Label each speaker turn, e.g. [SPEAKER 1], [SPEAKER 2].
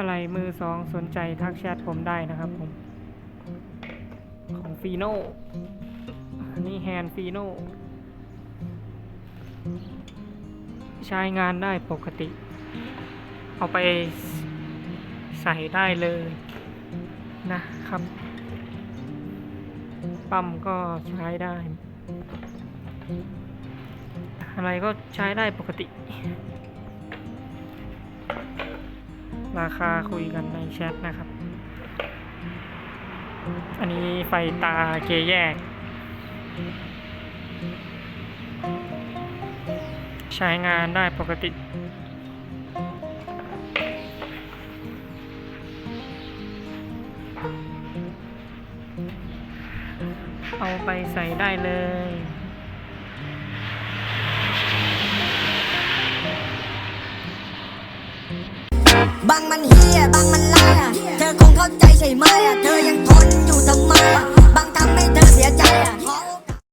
[SPEAKER 1] 2สองสนใจทักแชทผมได้นะครับผม ของฟีโน่นนี้แฮนฟีโน่ใช้งานได้ปกติ เอาไปใส่ได้เลยนะครับ ปั๊มก็ใช้ได้ อะไรก็ใช้ได้ปกติ ราคาคุยกันในแชทนะครับ อันนี้ไฟตาเกแยก ใช้งานได้ปกติเอาไปใส่ได้เลย
[SPEAKER 2] บางมันเฮียบางมันลายเธอคงเข้าใจใช่ไหมเธอยังทนอยู่ทำไม